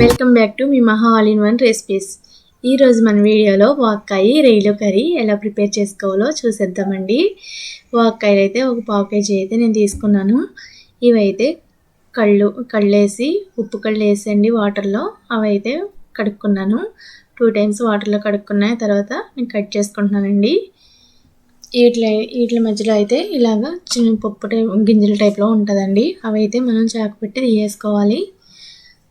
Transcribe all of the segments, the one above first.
Welcome back to me మహా all in one recipes ఈరోజు మన వీడియోలో వాక్కాయి రైలు కర్రీ ఎలా ప్రిపేర్ చేసుకోవాలో చూసేద్దామండి. వాక్కాయలు అయితే ఒక పావు కేజీ అయితే నేను తీసుకున్నాను. ఇవైతే కళ్ళు కళ్ళేసి ఉప్పు కళ్ళు వేసండి వాటర్లో. అవి అయితే కడుక్కున్నాను. టూ టైమ్స్ వాటర్లో కడుక్కున్న తర్వాత నేను కట్ చేసుకుంటున్నానండి. వీటి వీటి మధ్యలో అయితే ఇలాగ చిన్న పప్పు టైప్ గింజల టైప్లో ఉంటుందండి. అవి అయితే మనం చాకు పెట్టి తీయేసుకోవాలి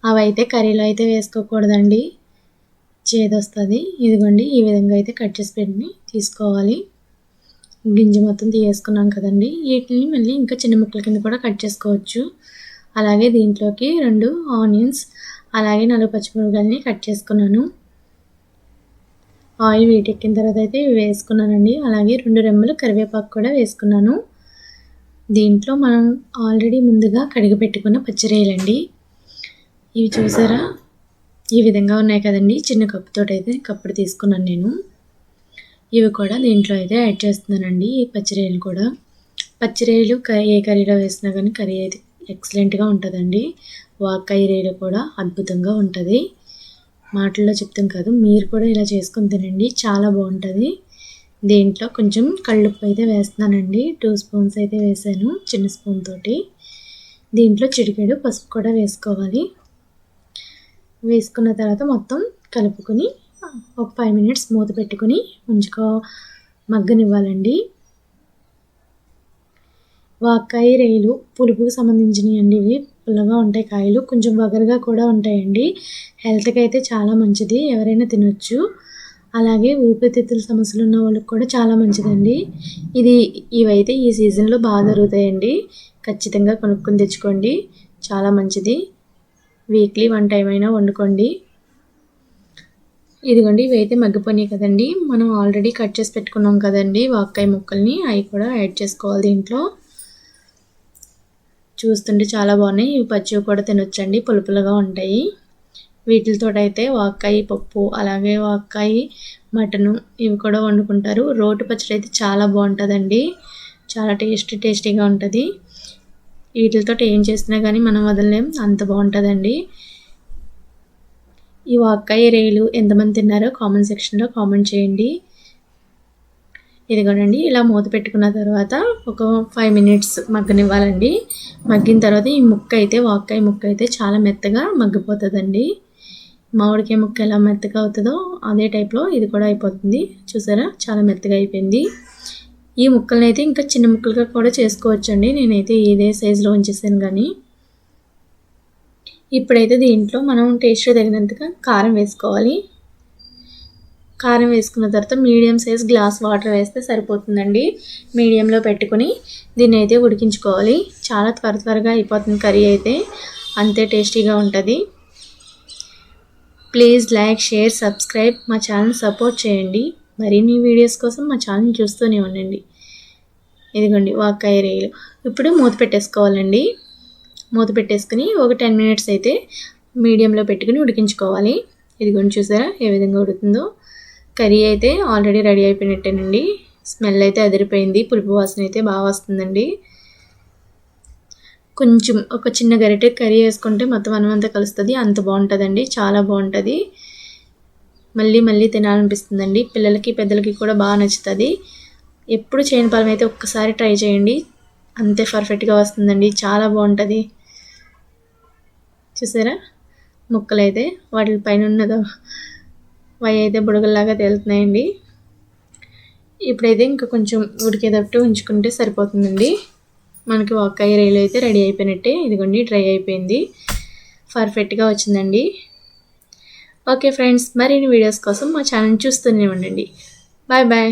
అవి అయితే కర్రీలో అయితే వేసుకోకూడదండి. చేదొస్తుంది. ఇదిగోండి ఈ విధంగా అయితే కట్ చేసి పెట్టి తీసుకోవాలి. గింజ మొత్తం తీసేసుకున్నాం కదండి. వీటిని మళ్ళీ ఇంకా చిన్న ముక్కల కింద కూడా కట్ చేసుకోవచ్చు. అలాగే దీంట్లోకి రెండు ఆనియన్స్ అలాగే నాలుగు పచ్చిమిరపకాయలని కట్ చేసుకున్నాను. ఆయిల్ వీటెక్కిన తర్వాత అయితే ఇవి వేసుకున్నానండి. అలాగే రెండు రెమ్మలు కరివేపాకు కూడా వేసుకున్నాను. దీంట్లో మనం ఆల్రెడీ ముందుగా కడిగి పెట్టుకున్న పచ్చిరేయలండి ఇవి చూసారా? ఈ విధంగా ఉన్నాయి కదండి. చిన్న కప్పుతో అయితే కప్పుడు తీసుకున్నాను నేను. ఇవి కూడా దీంట్లో అయితే యాడ్ చేస్తున్నానండి. ఈ పచ్చిరేలు కూడా. పచ్చిరేలు ఏ కర్రీలో వేసినా కానీ కర్రీ అయితే ఎక్సలెంట్గా ఉంటుందండి. వాకాయ రేలు కూడా అద్భుతంగా ఉంటుంది. మాటల్లో చెప్తాం కాదు మీరు కూడా ఇలా చేసుకుని తినండి. చాలా బాగుంటుంది. దీంట్లో కొంచెం కళ్ళుప్పు అయితే వేస్తున్నానండి. టూ స్పూన్స్ అయితే వేసాను చిన్న స్పూన్ తోటి. దీంట్లో చిటికెడు పసుపు కూడా వేసుకోవాలి. వేసుకున్న తర్వాత మొత్తం కలుపుకొని ఒక ఫైవ్ మినిట్స్ మూత పెట్టుకొని ఉంచుకో మగ్గనివ్వాలండి. వాకాయ రేలు పులుపుకు సంబంధించినవి అండి ఇవి పుల్లగా ఉంటాయి. కాయలు కొంచెం వగరగా కూడా ఉంటాయండి. హెల్త్కి అయితే చాలా మంచిది. ఎవరైనా తినొచ్చు. అలాగే ఊపిరితిత్తుల సమస్యలు ఉన్న వాళ్ళకి కూడా చాలా మంచిదండి. ఇది ఇవైతే ఈ సీజన్లో బాగా దొరుకుతాయండి ఖచ్చితంగా కొనుక్కొని తెచ్చుకోండి. చాలా మంచిది. వీక్లీ వన్ టైం అయినా వండుకోండి. ఇదిగోండి ఇవైతే మగ్గిపోయినాయి కదండి. మనం ఆల్రెడీ కట్ చేసి పెట్టుకున్నాం కదండి వాక్కాయ ముక్కల్ని. అవి కూడా యాడ్ చేసుకోవాలి దీంట్లో. చూస్తుంటే చాలా బాగున్నాయి. ఇవి పచ్చివి కూడా తినొచ్చండి. పులుపులుగా ఉంటాయి. వీటితో అయితే వాక్కాయ పప్పు అలాగే వాక్కాయ మటను ఇవి కూడా వండుకుంటారు. రోటి పచ్చడి అయితే చాలా బాగుంటుందండి. చాలా టేస్టీ టేస్టీగా ఉంటుంది. వీటితో ఏం చేసినా కానీ మనం వదలలేం. అంత బాగుంటుందండి. ఈ వాక్కాయ రేలు ఎంతమంది తిన్నారో కామెంట్ సెక్షన్లో కామెంట్ చేయండి. ఇదిగోనండి ఇలా మూత పెట్టుకున్న తర్వాత ఒక ఫైవ్ మినిట్స్ మగ్గనివ్వాలండి. మగ్గిన తర్వాత ఈ ముక్క అయితే వాక్కాయ ముక్క అయితే చాలా మెత్తగా మగ్గిపోతుందండి. మామిడికాయ ముక్క ఎలా మెత్తగా అవుతుందో అదే టైప్లో ఇది కూడా అయిపోతుంది. చూసారా? చాలా మెత్తగా అయిపోయింది. ఈ ముక్కల్ని అయితే ఇంకా చిన్న ముక్కలుగా కూడా చేసుకోవచ్చండి. నేనైతే ఇదే సైజులో ఉంచేసాను కానీ. ఇప్పుడైతే దీంట్లో మనం టేస్ట్ తగినంతగా కారం వేసుకోవాలి. కారం వేసుకున్న తర్వాత మీడియం సైజ్ గ్లాస్ వాటర్ వేస్తే సరిపోతుందండి. మీడియంలో పెట్టుకుని దీన్ని అయితే ఉడికించుకోవాలి. చాలా త్వర త్వరగా అయిపోతుంది కర్రీ అయితే. అంతే టేస్టీగా ఉంటుంది. ప్లీజ్ లైక్ షేర్ సబ్స్క్రైబ్ మా ఛానల్ సపోర్ట్ చేయండి. మరిన్ని వీడియోస్ కోసం మా ఛానల్ చూస్తూనే ఉండండి. ఇదిగోండి వాకాయ రేలు. ఇప్పుడు మూత పెట్టేసుకోవాలండి. మూత పెట్టేసుకుని ఒక టెన్ మినిట్స్ అయితే మీడియంలో పెట్టుకుని ఉడికించుకోవాలి. ఇదిగోండి చూసారా? ఏ విధంగా ఉడుతుందో కర్రీ అయితే ఆల్రెడీ రెడీ అయిపోయినట్టేనండి. స్మెల్ అయితే అదిరిపోయింది. పులుపు వాసన అయితే బాగా వస్తుందండి. కొంచెం ఒక చిన్న గరిటె కర్రీ వేసుకుంటే మొత్తం అన్నమంతా కలుస్తుంది. అంత బాగుంటుందండి. చాలా బాగుంటుంది. మళ్ళీ మళ్ళీ తినాలనిపిస్తుందండి. పిల్లలకి పెద్దలకి కూడా బాగా నచ్చుతుంది. ఎప్పుడు చేయని పాలం అయితే ఒక్కసారి ట్రై చేయండి. అంతే పర్ఫెక్ట్గా వస్తుందండి. చాలా బాగుంటుంది. చూసారా? ముక్కలు అయితే వాటి పైన ఉన్నదో వై అయితే బుడగల్లాగా తేలుతున్నాయండి. ఇప్పుడైతే ఇంకా కొంచెం ఉడికేటట్టు ఉంచుకుంటే సరిపోతుందండి. మనకి ఒక్కాయ రైలు అయితే రెడీ అయిపోయినట్టే. ఇదిగోండి డ్రై అయిపోయింది. పర్ఫెక్ట్గా వచ్చిందండి. ఓకే ఫ్రెండ్స్ మరిన్ని వీడియోస్ కోసం మా ఛానల్ చూస్తూనే ఉండండి. Bye bye.